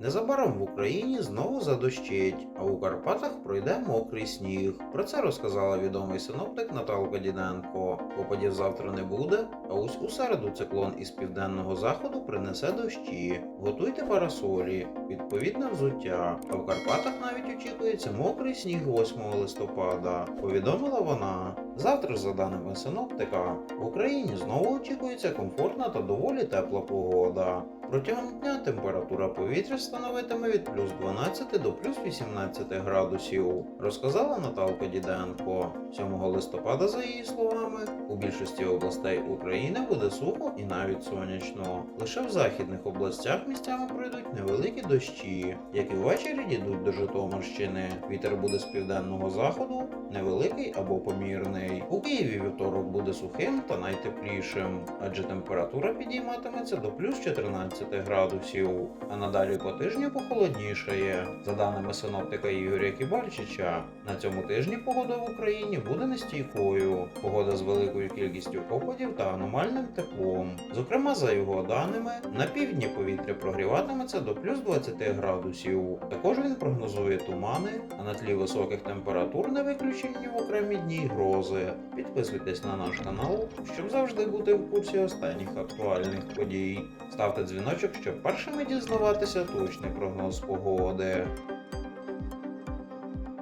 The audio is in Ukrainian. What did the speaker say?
Незабаром в Україні знову задощить, а у Карпатах пройде мокрий сніг. Про це розказала відомий синоптик Наталка Діденко. Опадів завтра не буде, а ось у середу циклон із південного заходу принесе дощі. Готуйте парасолі, відповідне взуття. А в Карпатах навіть очікується мокрий сніг 8 листопада. Повідомила вона. Завтра, за даними синоптика, в Україні знову очікується комфортна та доволі тепла погода. Протягом дня температура повітря становитиме від плюс 12 до плюс 18 градусів, розказала Наталка Діденко. 7 листопада, за її словами, у більшості областей України буде сухо і навіть сонячно. Лише в західних областях місцями пройдуть невеликі дощі, які ввечері дійдуть до Житомирщини. Вітер буде з південного заходу, невеликий або помірний. У Києві вівторок буде сухим та найтеплішим, адже температура підійматиметься до плюс 14 градусів, а надалі по тижню похолоднішає. За даними синоптика Ігоря Кібальчича, на цьому тижні погода в Україні буде нестійкою. Погода з великою кількістю опадів та аномальним теплом. Зокрема, за його даними, на півдні повітря прогріватиметься до плюс 20 градусів. Також він прогнозує тумани, а на тлі високих температур не виключені в окремі дні грози. Підписуйтесь на наш канал, щоб завжди бути в курсі останніх актуальних подій. Ставте дзвіночок, щоб першими дізнаватися точний прогноз погоди.